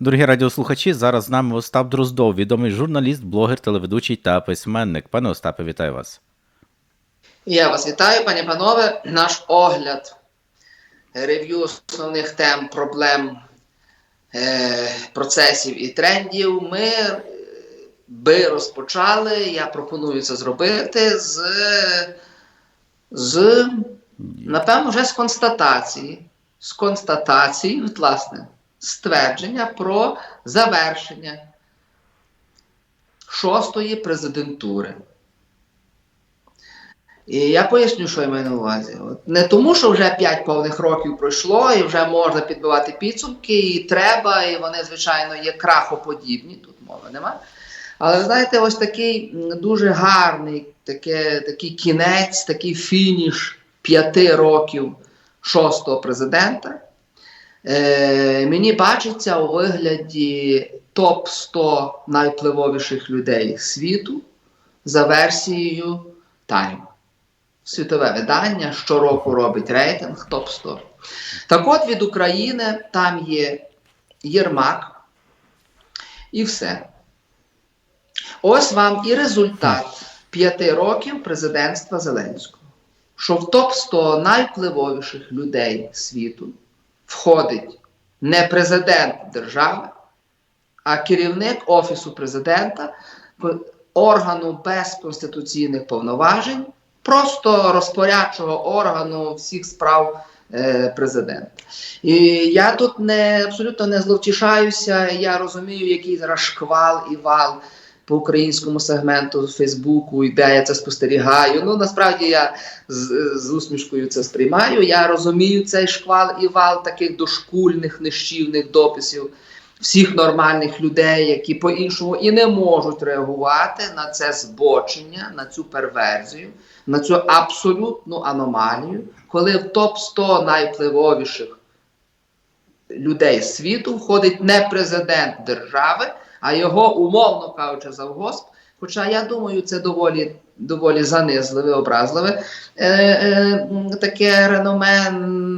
Дорогі радіослухачі, зараз з нами Остап Дроздов, відомий журналіст, блогер, телеведучий та письменник. Пане Остапе, вітаю вас. Я вас вітаю, пані панове. Наш огляд рев'ю основних тем, проблем, е, процесів і трендів. Ми е, би розпочали. Я пропоную це зробити з, з напевно, вже з констатації. З констатації, власне, ствердження про завершення шостої президентури. І я поясню, що я маю на увазі. От не тому, що вже 5 повних років пройшло, і вже можна підбивати підсумки, і треба, і вони, звичайно, є крахоподібні, тут мови немає. Але знаєте, ось такий дуже гарний таке, такий кінець, такий фініш п'яти років шостого президента. Е, мені бачиться у вигляді топ-100 найвпливовіших людей світу за версією Time. Світове видання щороку робить рейтинг топ-100. Так от від України там є Єрмак і все. Ось вам і результат п'яти років президентства Зеленського. Що в топ-100 найвпливовіших людей світу входить не президент держави, а керівник Офісу президента, органу без конституційних повноважень, просто розпорядчого органу всіх справ е, президента. І я тут не абсолютно не зловтішаюся. Я розумію, який зараз шквал і вал по українському сегменту Фейсбуку йде, я це спостерігаю. Ну насправді я з, з усмішкою це сприймаю. Я розумію цей шквал і вал таких дошкульних, нищівних дописів всіх нормальних людей, які по-іншому і не можуть реагувати на це збочення, на цю перверзію, на цю абсолютну аномалію, коли в топ 100 найвпливовіших людей світу входить не президент держави, а його, умовно кажучи, завгосп. Хоча я думаю, це доволі доволі занизливе, образливе е, е, таке реноме.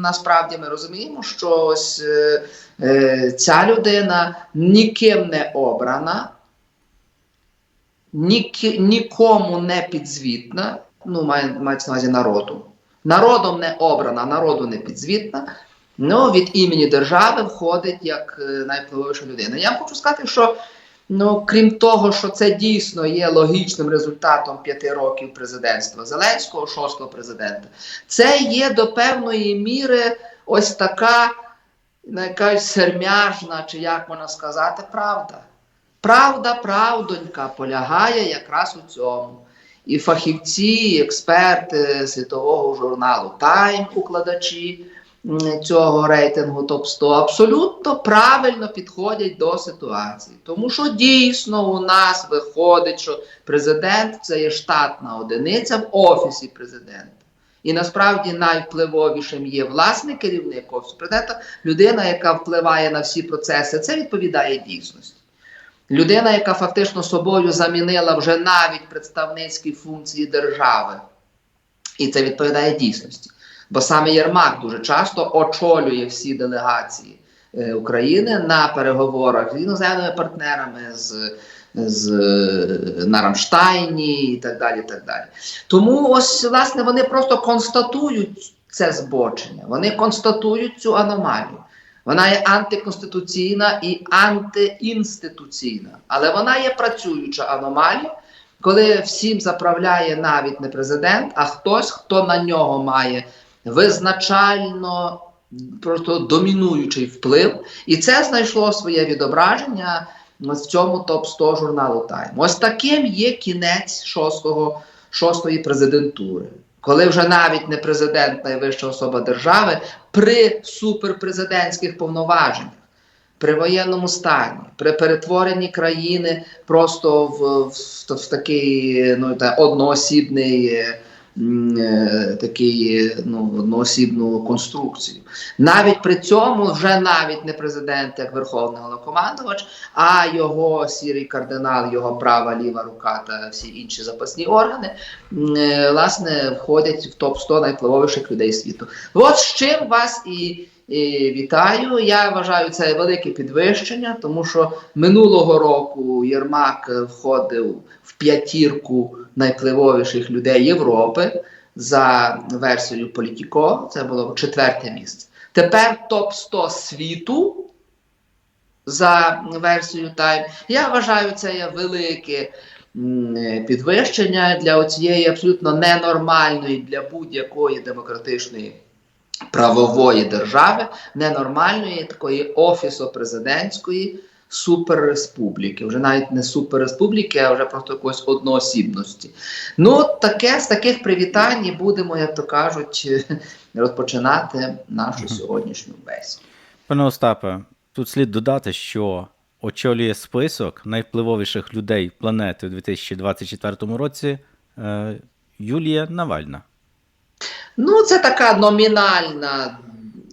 Насправді ми розуміємо, що ось е, е, ця людина ніким не обрана, ніки, нікому не підзвітна, ну, має, мається на увазі народу. Народом не обрана, народу не підзвітна. Ну, від імені держави входить як е, найвпливовіша людина. Я хочу сказати, що ну, крім того, що це дійсно є логічним результатом п'яти років президентства Зеленського, шостого президента, це є до певної міри ось така ну, якась сермяжна, чи як можна сказати, правда. Правда, правдонька полягає якраз у цьому. І фахівці, і експерти світового журналу Time, укладачі цього рейтингу топ-100 абсолютно правильно підходять до ситуації. Тому що дійсно у нас виходить, що президент це є штатна одиниця в офісі президента. І насправді найвпливовішим є власний керівник офісу президента, людина, яка впливає на всі процеси. Це відповідає дійсності. Людина, яка фактично собою замінила вже навіть представницькі функції держави. І це відповідає дійсності. Бо саме Єрмак дуже часто очолює всі делегації е, України на переговорах з іноземними партнерами, з, з е, на Рамштайні і так далі. так далі. Тому ось, власне, вони просто констатують це збочення, вони констатують цю аномалію. Вона є антиконституційна і антиінституційна, але вона є працююча аномалія, коли всім заправляє навіть не президент, а хтось, хто на нього має визначально просто домінуючий вплив. І це знайшло своє відображення в цьому топ-100 журналу Time. Ось таким є кінець шостого, шостої президентури. Коли вже навіть не президент, найвища особа держави, при суперпрезидентських повноваженнях, при воєнному стані, при перетворенні країни просто в, в, в такий ну, та, одноосібний такий, ну, одноосібну конструкцію. Навіть при цьому вже навіть не президент як верховний головнокомандувач, а його сірий кардинал, його права, ліва рука та всі інші запасні органи, е, власне, входять в топ 100 найвпливовіших людей світу. От з чим вас і І вітаю. Я вважаю це велике підвищення, тому що минулого року Єрмак входив в п'ятірку найвпливовіших людей Європи за версією Політіко. Це було четверте місце. Тепер топ 100 світу за версією Time. Я вважаю, це є велике підвищення для цієї абсолютно ненормальної для будь-якої демократичної правової держави, ненормальної такої офісо-президентської суперреспубліки. Вже навіть не суперреспубліки, а вже просто якоїсь одноосібності. Ну, таке з таких привітань і будемо, як то кажуть, розпочинати нашу сьогоднішню бесіду. Пане Остапе, тут слід додати, що очолює список найвпливовіших людей планети у 2024 році е, Юлія Навальна. Ну, це така номінальна.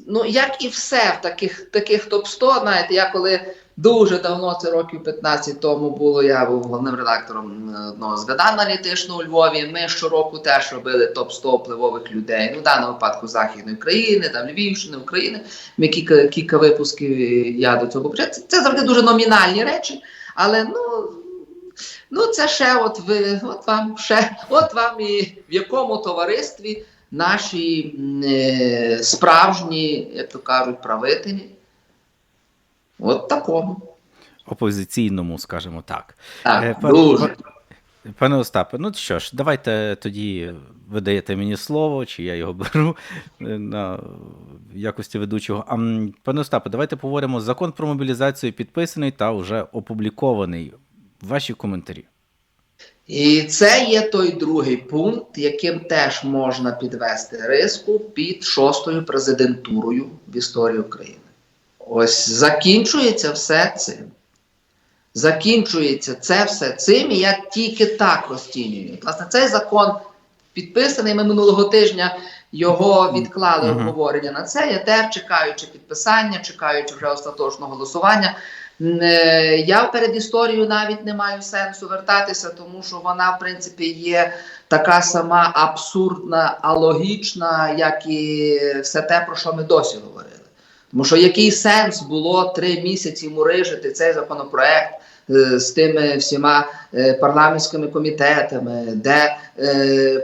Ну, як і все в таких, таких топ-100, знаєте, я коли дуже давно, це років 15 тому було, я був головним редактором е, одного з аналітичного у Львові. Ми щороку теж робили топ-100 впливових людей. Ну, в даному випадку Західної України, там Львівщини, України. Ми кілька, кілька випусків я до цього почав. Це, це завжди дуже номінальні речі, але ну. Ну, це ще от ви, от вам ще, от вам і в якому товаристві наші е, справжні, як то кажуть, правителі. От такому. Опозиційному, скажімо так. Так, Е, пан- дуже. Пане Остапе, ну що ж, давайте тоді ви даєте мені слово, чи я його беру е, на в якості ведучого. А, пане Остапе, давайте поговоримо. Закон про мобілізацію підписаний та вже опублікований. Ваші коментарі. І це є той другий пункт, яким теж можна підвести риску під шостою президентурою в історії України. Ось закінчується все цим. Закінчується це все цим, і я тільки так розцінюю. Власне, цей закон підписаний. Ми минулого тижня його відклали обговорення на це. Я теж чекаючи підписання, чекаючи вже остаточного голосування. Е, Я перед історією навіть не маю сенсу вертатися, тому що вона, в принципі, є така сама абсурдна, алогічна, як і все те, про що ми досі говорили. Тому що який сенс було три місяці мурижити цей законопроект е, з тими всіма е, парламентськими комітетами, де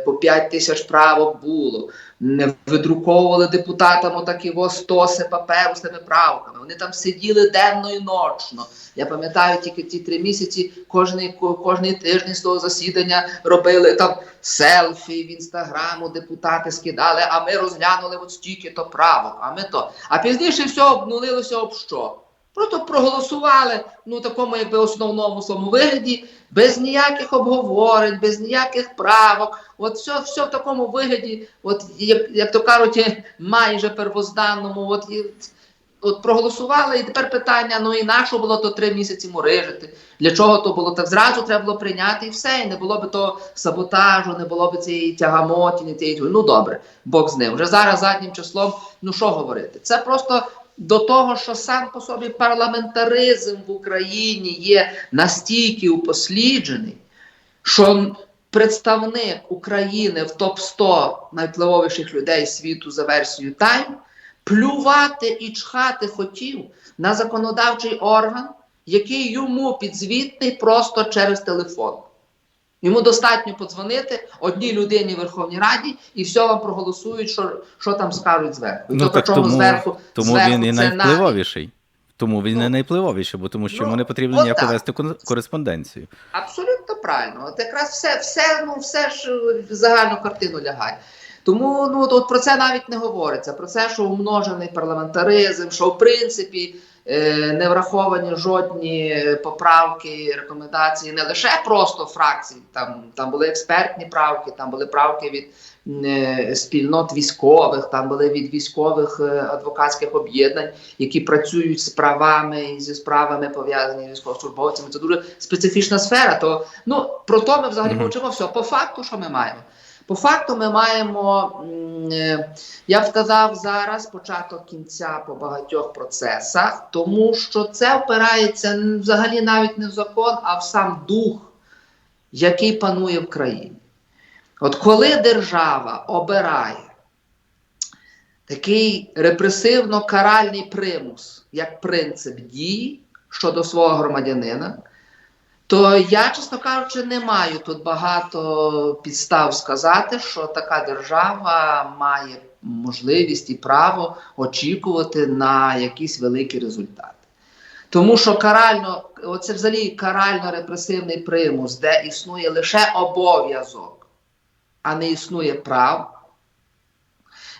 по 5 тисяч правок було, не видруковували депутатам отакі во стоси паперу з тими правками. Вони там сиділи денно і ночно. Я пам'ятаю тільки ті три місяці, кожний, кожний тиждень з того засідання робили там селфі в інстаграму, депутати скидали, а ми розглянули от стільки то правок, а ми то. А пізніше все обнулилося об що? Просто проголосували ну такому якби основному своєму вигляді, без ніяких обговорень, без ніяких правок. От все, все в такому вигляді, от як, як то кажуть, майже первозданному. От, і, от проголосували, і тепер питання: ну і на що було то три місяці мурижити? Для чого то було так? Зразу треба було прийняти і все. І не було би то саботажу, не було б цієї тягамоті, цієї. Ну добре, Бог з ним. Вже зараз заднім числом, ну що говорити? Це просто до того, що сам по собі парламентаризм в Україні є настільки упосліджений, що представник України в топ 100 найвпливовіших людей світу за версією Time плювати і чхати хотів на законодавчий орган, який йому підзвітний просто через телефон. Йому достатньо подзвонити одній людині в Верховній Раді і все вам проголосують, що, що там скажуть зверху. І Ну, то, так тому- зверху, Тому зверху він і найвпливовіший. Тому він Ну, не найвпливовіший, бо тому що ну, йому не потрібно от так. вести кореспонденцію. Абсолютно правильно. От якраз все, все, ну, все ж в загальну картину лягає. Тому ну, от про це навіть не говориться. Про це, що умножений парламентаризм, що в принципі е, не враховані жодні поправки, рекомендації, не лише просто фракцій, там, там були експертні правки, там були правки від е, спільнот військових, там були від військових е, адвокатських об'єднань, які працюють з правами і зі справами пов'язані з військовослужбовцями. Це дуже специфічна сфера. То ну про то ми взагалі Мгм. мовчимо. Все по факту, що ми маємо. По факту, ми маємо, е, я б сказав, зараз початок кінця по багатьох процесах, тому що це опирається взагалі навіть не в закон, а в сам дух, який панує в країні. От коли держава обирає такий репресивно-каральний примус, як принцип дії щодо свого громадянина, то я, чесно кажучи, не маю тут багато підстав сказати, що така держава має можливість і право очікувати на якісь великі результати. Тому що карально, оце взагалі карально-репресивний примус, де існує лише обов'язок, а не існує прав,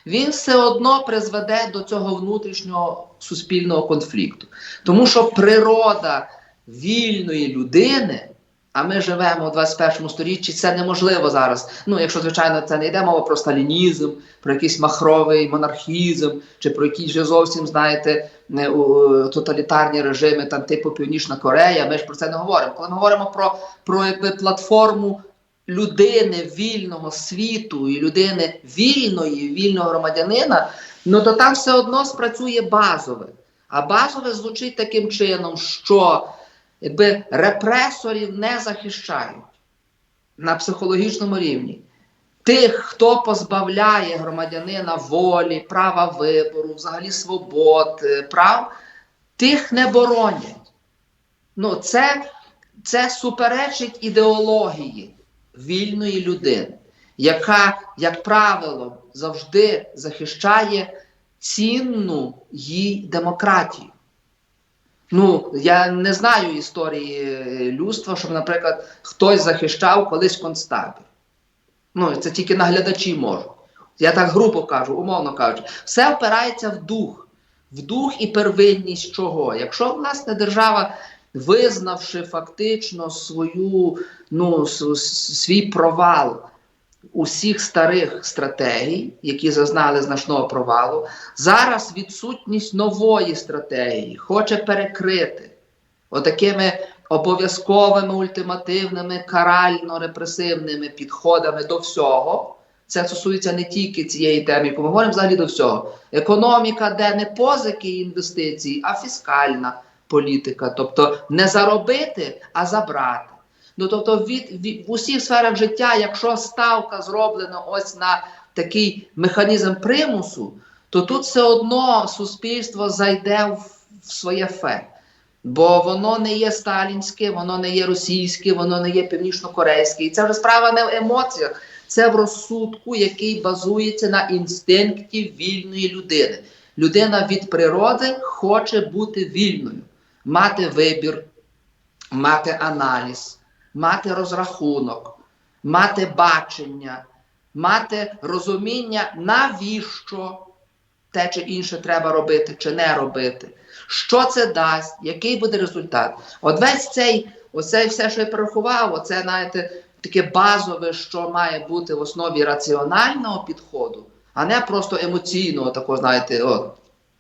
він все одно призведе до цього внутрішнього суспільного конфлікту. Тому що природа вільної людини, а ми живемо у 21 сторіччі, це неможливо зараз. Ну, якщо, звичайно, це не йде мова про сталінізм, про якийсь махровий монархізм, чи про якісь вже зовсім, знаєте, тоталітарні режими, там, типу Північна Корея, ми ж про це не говоримо. Коли ми говоримо про, про якби, платформу людини вільного світу і людини вільної, вільного громадянина, ну то там все одно спрацює базове. А базове звучить таким чином, що якби репресорів не захищають на психологічному рівні. Тих, хто позбавляє громадянина волі, права вибору, взагалі свобод, е, прав, тих не боронять. Ну, це, це суперечить ідеології вільної людини, яка, як правило, завжди захищає цінну їй демократію. Ну, я не знаю історії е, людства, щоб, наприклад, хтось захищав колись концтабір. Ну, це тільки наглядачі можуть. Я так грубо кажу, умовно кажучи, все впирається в дух, в дух і первинність чого. Якщо, власне, держава, визнавши фактично свою, ну, свій провал усіх старих стратегій, які зазнали значного провалу, зараз відсутність нової стратегії хоче перекрити отакими обов'язковими ультимативними карально-репресивними підходами до всього. Це стосується не тільки цієї теми, яку ми говоримо взагалі до всього. Економіка, де не позики і інвестиції, а фіскальна політика. Тобто не заробити, а забрати. Ну тобто, від, від в усіх сферах життя, якщо ставка зроблена ось на такий механізм примусу, то тут все одно суспільство зайде в, в своє фе. Бо воно не є сталінське, воно не є російське, воно не є північно-корейське. І це вже справа не в емоціях, це в розсудку, який базується на інстинкті вільної людини. Людина від природи хоче бути вільною, мати вибір, мати аналіз, мати розрахунок, мати бачення, мати розуміння, навіщо те чи інше треба робити чи не робити. Що це дасть, який буде результат? От весь цей, оце все, що я перерахував, оце, знаєте, таке базове, що має бути в основі раціонального підходу, а не просто емоційного, такого, знаєте, от,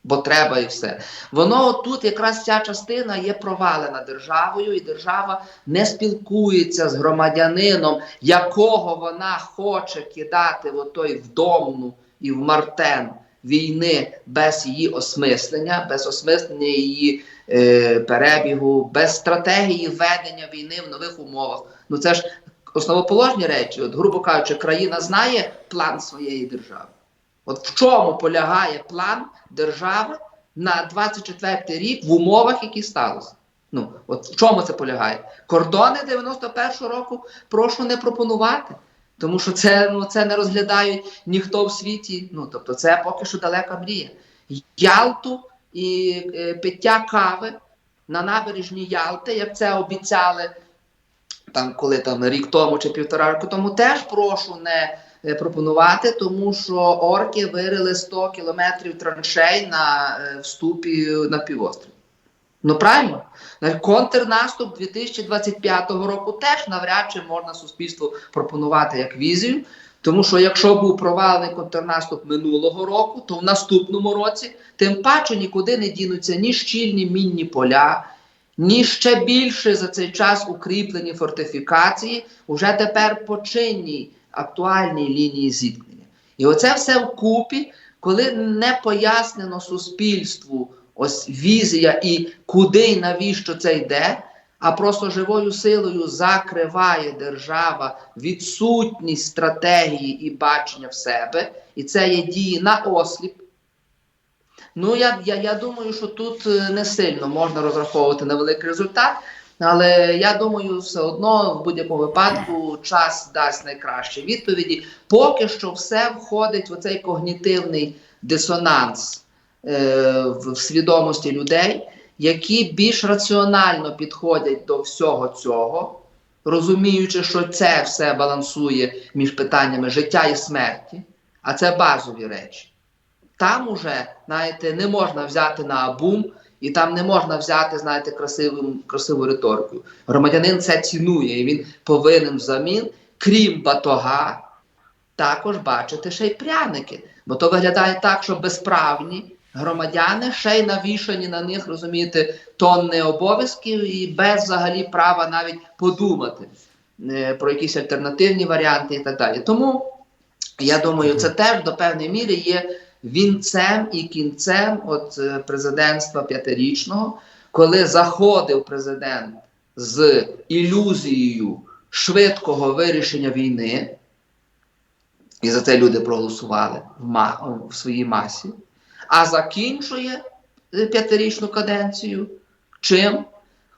бо треба і все. Воно тут якраз ця частина є провалена державою, і держава не спілкується з громадянином, якого вона хоче кидати в той вдомну і в мартен війни без її осмислення, без осмислення її е, перебігу, без стратегії ведення війни в нових умовах. Ну це ж основоположні речі. От, грубо кажучи, країна знає план своєї держави. От в чому полягає план держави на 24 рік в умовах, які сталося? Ну, от в чому це полягає? Кордони 91-го року прошу не пропонувати. Тому що це, ну, це не розглядають ніхто в світі. Ну, тобто, це поки що далека мрія. Ялту і е, пиття кави на набережні Ялти, як це обіцяли там, коли там рік тому чи півтора року тому, теж прошу не пропонувати, тому що орки вирили 100 кілометрів траншей на е, вступі на півострів. Ну правильно, контрнаступ 2025 року теж навряд чи можна суспільству пропонувати як візію. Тому що якщо був провалений контрнаступ минулого року, то в наступному році тим паче нікуди не дінуться ні щільні мінні поля, ні ще більше за цей час укріплені фортифікації, уже тепер по чинній актуальній лінії зіткнення. І оце все вкупі, коли не пояснено суспільству ось візія і куди і навіщо це йде, а просто живою силою закриває держава відсутність стратегії і бачення в себе, і це є дії на осліп, Ну я, я, я думаю, що тут е, не сильно можна розраховувати на великий результат. Але я думаю, все одно в будь-якому випадку час дасть найкращі відповіді. Поки що все входить в цей когнітивний дисонанс е, в, свідомості людей, які більш раціонально підходять до всього цього, розуміючи, що це все балансує між питаннями життя і смерті, а це базові речі. Там уже, знаєте, не можна взяти на абум, і там не можна взяти, знаєте, красивим, красиву риторику. Громадянин це цінує, і він повинен взамін, крім батога, також бачити ще й пряники. Бо то виглядає так, що безправні громадяни ще й навішані на них, розумієте, тонни обов'язків і без взагалі права навіть подумати е, про якісь альтернативні варіанти і так далі. Тому я думаю, це теж до певної міри є вінцем і кінцем от е, президентства п'ятирічного, коли заходив президент з ілюзією швидкого вирішення війни, і за це люди проголосували в, в своїй масі, а закінчує е, п'ятирічну каденцію чим?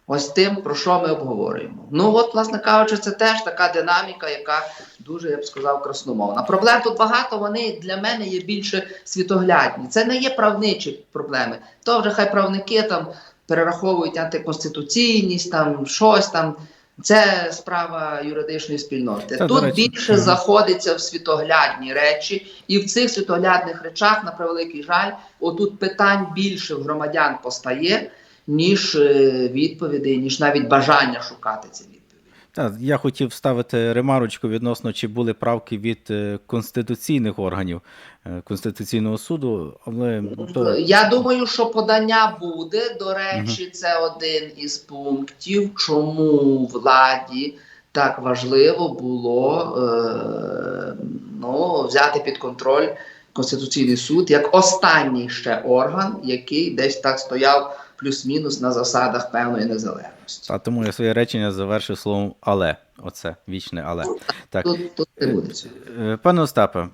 Ось тим, про що ми обговорюємо. Ну, от, власне кажучи, це теж така динаміка, яка дуже, я б сказав, красномовна. Проблем тут багато, вони для мене є більше світоглядні. Це не є правничі проблеми. То вже хай правники там перераховують антиконституційність, там щось там. Це справа юридичної спільноти. Та, Тут речі, більше мгм. заходиться в світоглядні речі, і в цих світоглядних речах, на превеликий жаль, отут питань більше в громадян постає, ніж е, відповідей, ніж навіть бажання шукати ці відповіді. Я хотів вставити ремарочку відносно, чи були правки від е, конституційних органів е, Конституційного суду, але то, Я думаю, що подання буде. До речі, це один із пунктів, чому владі так важливо було е, ну, взяти під контроль Конституційний суд як останній ще орган, який десь так стояв плюс-мінус на засадах певної незалежності. а тому я своє речення завершив словом але. Оце вічне але. Так. Тут, тут не буде. Е, Пане Остапе,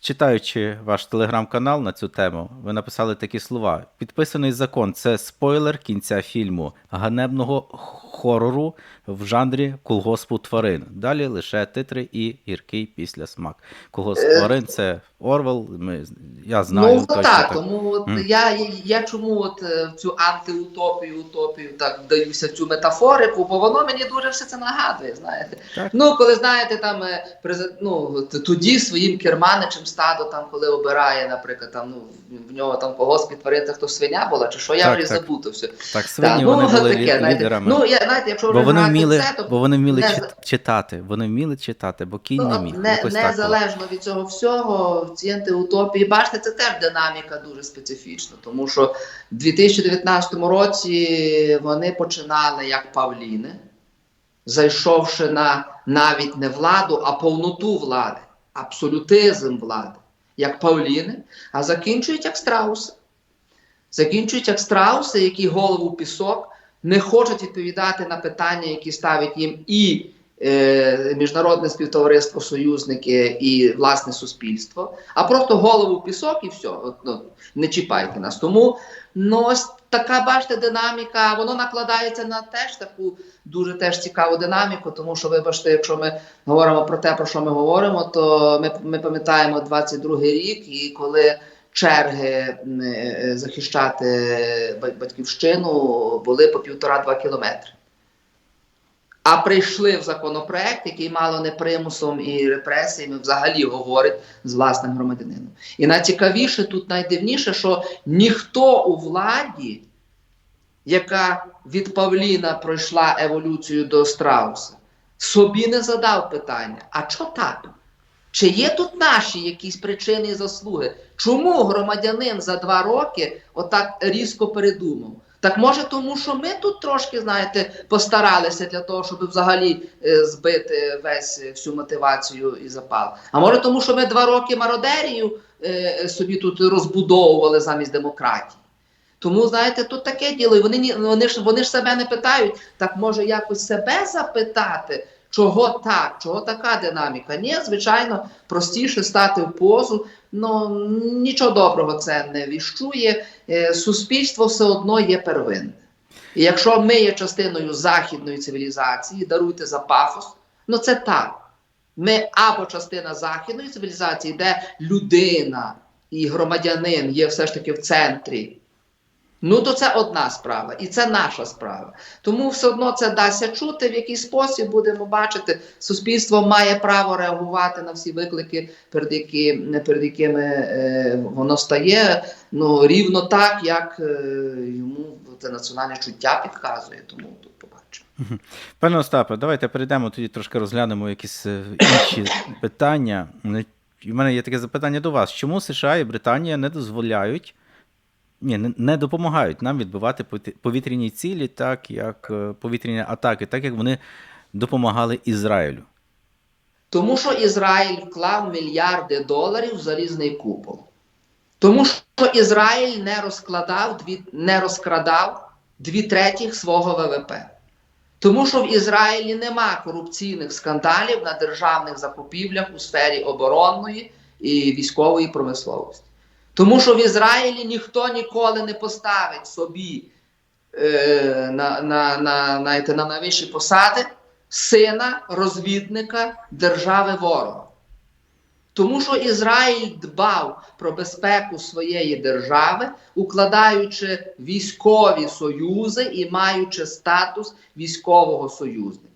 читаючи ваш телеграм-канал на цю тему, ви написали такі слова: підписаний закон це спойлер кінця фільму ганебного хорору в жанрі колгоспу тварин. Далі лише титри і гіркий післясмак. Колгосп Е, тварин це Орвел. Ми я знаю ну точно так, так. тому от Мгм. я, я чому от е, в цю антиутопію, утопію так вдаюся в цю метафорику, бо воно мені дуже все це нагадує. Знаєте, Так. ну коли знаєте, там е, ну, тоді своїм керманичем стадо, там коли обирає, наприклад, там ну в- нього там по госпі тварин, хто свиня була, чи що я Так, вже так. забуто все. Так, свині Так, вони ну, були таке, знаєте. лідерами. Ну я знаєте, якщо бо вони вміли, це, то бо вони вміли не читати. Вони вміли читати, бо кінь Ну, не міг. не, Якось так незалежно від цього всього, ці антиутопії, бачите, це теж динаміка дуже специфічна, тому що в 2019 році вони починали як павліни, зайшовши на навіть не владу, а повноту влади, абсолютизм влади, як павліни, а закінчують як страуси. Закінчують як страуси, які голову пісок не хочуть відповідати на питання, які ставить їм і е, міжнародне співтовариство, союзники і власне суспільство, а просто голову пісок і все. От, ну, не чіпайте нас. Тому ну, ось така, бачите, динаміка, воно накладається на теж таку дуже теж цікаву динаміку, тому що, вибачте, якщо ми говоримо про те, про що ми говоримо, то ми, ми пам'ятаємо 22-й рік, і коли черги е, захищати ба- батьківщину були по півтора-два кілометри. А прийшли в законопроект, який мало не примусом і репресіями взагалі говорить з власним громадянином. І найцікавіше тут найдивніше, що ніхто у владі, яка від Павліна пройшла еволюцію до Страуса, собі не задав питання: а що так? Чи є тут наші якісь причини і заслуги? Чому громадянин за два роки отак різко передумав? Так може, тому що ми тут трошки, знаєте, постаралися для того, щоб взагалі е, збити весь е, всю мотивацію і запал. А може, тому що ми два роки мародерію е, собі тут розбудовували замість демократії. Тому, знаєте, тут таке діло, і вони, вони, ж, вони ж себе не питають, так може якось себе запитати, Чого так? Чого така динаміка? Ні, звичайно, простіше стати в позу. Ну нічого доброго це не віщує. Е, Суспільство все одно є первинне. І якщо ми є частиною західної цивілізації, даруйте за пафос, ну це так. Ми або частина західної цивілізації, де людина і громадянин є все ж таки в центрі. Ну, то це одна справа, і це наша справа. Тому все одно це дасться чути, в який спосіб будемо бачити. Суспільство має право реагувати на всі виклики, перед, які, перед якими е, воно стає. Ну, рівно так, як е, йому це національне чуття підказує. Тому тут побачимо. Пане Остапе, давайте перейдемо тоді трошки розглянемо якісь е, інші питання. У мене є таке запитання до вас: чому США і Британія не дозволяють, ні, не, допомагають нам відбивати повітряні цілі, так як е, повітряні атаки, так як вони допомагали Ізраїлю? Тому що Ізраїль вклав мільярди доларів в залізний купол. Тому що Ізраїль не розкладав не розкрадав дві третіх свого ВВП. Тому що в Ізраїлі нема корупційних скандалів на державних закупівлях у сфері оборонної і військової промисловості. Тому що в Ізраїлі ніхто ніколи не поставить собі е, на, на, на, знаєте, на найвищі посади сина розвідника держави ворога. Тому що Ізраїль дбав про безпеку своєї держави, укладаючи військові союзи і маючи статус військового союзника.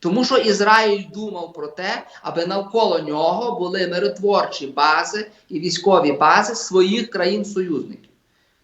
Тому що Ізраїль думав про те, аби навколо нього були миротворчі бази і військові бази своїх країн-союзників.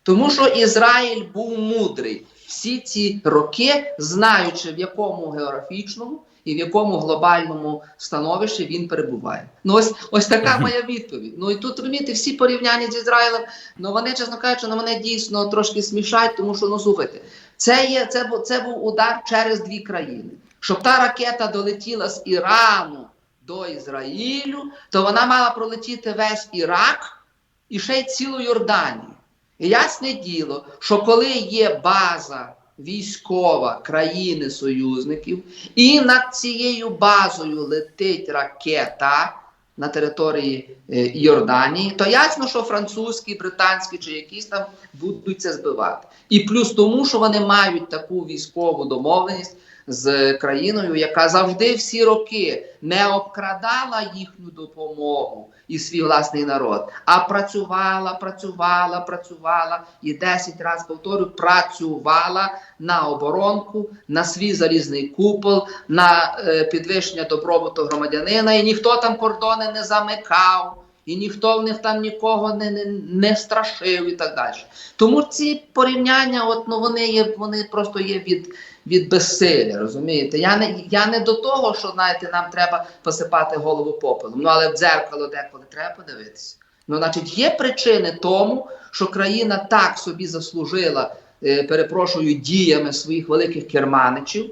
Тому що Ізраїль був мудрий всі ці роки, знаючи в якому географічному і в якому глобальному становищі він перебуває. Ну ось ось така моя відповідь. Ну і тут розумієте, всі порівняння з Ізраїлем, ну вони, чесно кажучи, на мене дійсно трошки смішать, тому що ну слухайте, це є це, це був удар через дві країни. Щоб та ракета долетіла з Ірану до Ізраїлю, то вона мала пролетіти весь Ірак і ще й цілу Йорданію. І ясне діло, що коли є база військова країни-союзників, і над цією базою летить ракета на території е, Йорданії, то ясно, що французькі, британські чи якісь там будуть це збивати. І плюс тому, що вони мають таку військову домовленість з країною, яка завжди всі роки не обкрадала їхню допомогу і свій власний народ, а працювала, працювала, працювала і 10 разів повторю, працювала на оборонку, на свій залізний купол, на е, підвищення добробуту громадянина, і ніхто там кордони не замикав. І ніхто в них там нікого не, не, не страшив і так далі. Тому ці порівняння, от, ну, вони, є, вони просто є від, від безсилля, розумієте? Я не, я не до того, що знаєте, нам треба посипати голову попелом. Ну але в дзеркало деколи треба подивитися. Ну, значить, є причини тому, що країна так собі заслужила, е, перепрошую, діями своїх великих керманичів.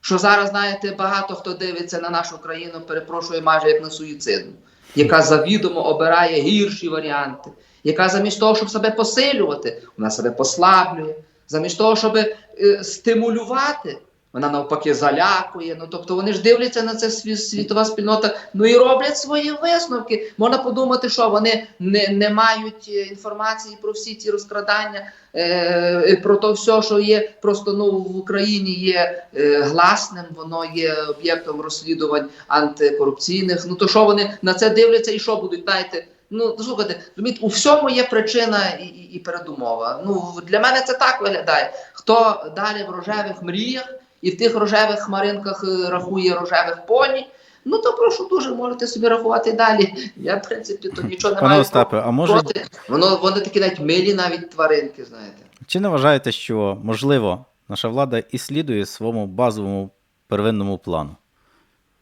Що зараз, знаєте, багато хто дивиться на нашу країну, перепрошує майже як на суїцидну, яка завідомо обирає гірші варіанти, яка замість того, щоб себе посилювати, вона себе послаблює, замість того, щоб е, стимулювати, вона навпаки залякує. Ну тобто вони ж дивляться на це сві- світова спільнота, ну і роблять свої висновки. Можна подумати, що вони не, не мають е, інформації про всі ці розкрадання, е, про то все, що є просто ну в Україні є е, гласним, воно є об'єктом розслідувань антикорупційних. Ну то що вони на це дивляться і що будуть знаєте? Ну слухайте, розумієте, у всьому є причина і, і, і передумова. Ну для мене це так виглядає. Хто далі в рожевих мріях і в тих рожевих хмаринках е, рахує рожевих поні. Ну то прошу дуже, можете собі рахувати далі. Я в принципі то нічого не Пане маю Остапе, а може, проти. Воно вони такі навіть милі, навіть тваринки, знаєте. чи не вважаєте, що можливо наша влада і слідує своєму базовому первинному плану?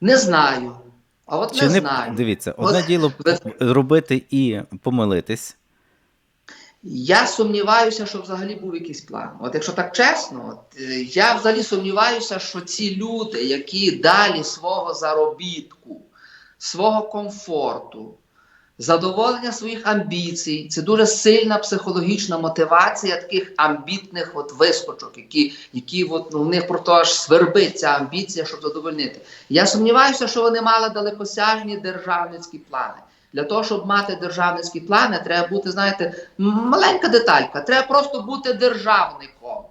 Не знаю. А от Чи не, не знаю. дивіться, От одне діло ви- робити і помилитись. Я сумніваюся, що взагалі був якийсь план. От якщо так чесно, от, е, я взагалі сумніваюся, що ці люди, які далі свого заробітку, свого комфорту, задоволення своїх амбіцій. Це дуже сильна психологічна мотивація таких амбітних от вискочок, які, які от, ну, в них просто аж свербить ця амбіція, щоб задовольнити. Я сумніваюся, що вони мали далекосяжні державницькі плани. Для того, щоб мати державницькі плани, треба бути, знаєте, маленька деталька. Треба просто бути державником.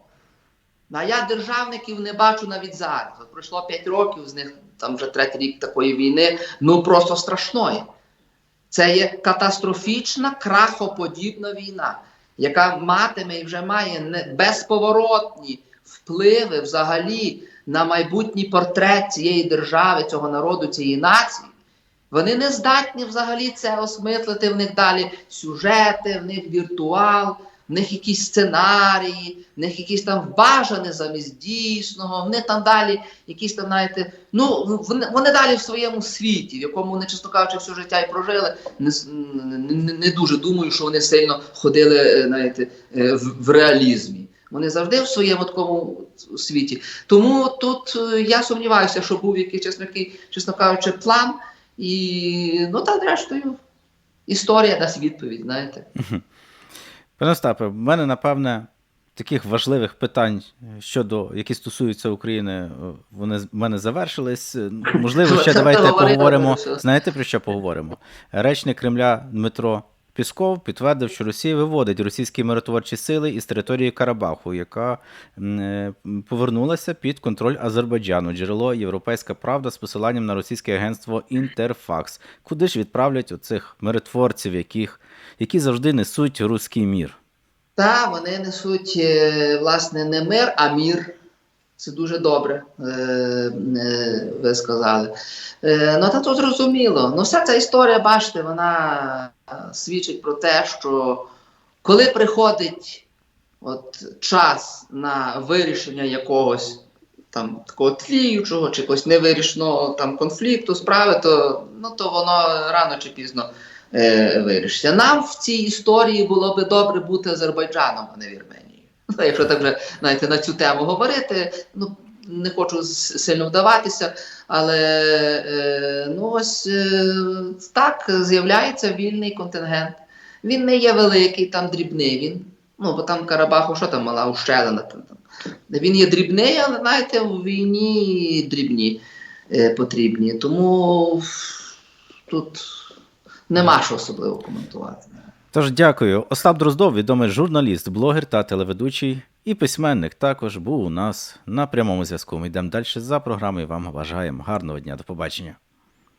Ну, А я державників не бачу навіть зараз. От пройшло 5 років, з них там вже третій рік такої війни, ну просто страшної. Це є катастрофічна, крахоподібна війна, яка матиме і вже має безповоротні впливи взагалі на майбутній портрет цієї держави, цього народу, цієї нації. Вони не здатні взагалі це осмислити. В них далі сюжети, в них віртуал, в них якісь сценарії, в них якісь там бажане замість дійсного, в них там далі якісь там, знаєте, ну вони, вони далі в своєму світі, в якому вони, чесно кажучи, все життя і прожили. Не, не, не, не дуже думаю, що вони сильно ходили, е, знаєте, е, в, в реалізмі. Вони завжди в своєму такому світі. Тому тут е, я сумніваюся, що був якийсь, чесно, який, чесно кажучи, план. І ну та зрештою, історія дасть відповідь, знаєте. Пане Остапе, в мене, напевне, таких важливих питань щодо, які стосуються України, вони в мене завершились. Можливо, ще давайте поговоримо. Знаєте, про що поговоримо? Речник Кремля Дмитро Пісков підтвердив, що Росія виводить російські миротворчі сили із території Карабаху, яка е, повернулася під контроль Азербайджану. Джерело Європейська Правда з посиланням на російське агентство Інтерфакс. Куди ж відправлять оцих миротворців, яких, які завжди несуть руський мір? Та вони несуть е, власне не мир, а мір. Це дуже добре, е, е, ви сказали. Е, ну та то зрозуміло. Ну, вся ця історія, бачите, вона свідчить про те, що коли приходить от, час на вирішення якогось там такого тліючого чи якогось невирішеного там конфлікту, справи, то, ну, то воно рано чи пізно е, вирішиться. Нам в цій історії було би добре бути Азербайджаном, а не Вірменією. Якщо так вже знаєте, на цю тему говорити, ну не хочу сильно вдаватися, але е, ну ось е, так з'являється вільний контингент. Він не є великий, там дрібний він. Ну, бо там Карабаху, що там мала ущелина. Там. Він є дрібний, але знаєте, в війні дрібні е, потрібні. Тому тут нема що особливо коментувати. Тож дякую. Остап Дроздов, відомий журналіст, блогер та телеведучий і письменник, також був у нас на прямому зв'язку. Ми йдемо далі за програмою. Вам бажаємо гарного дня. До побачення.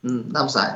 Навзаєм.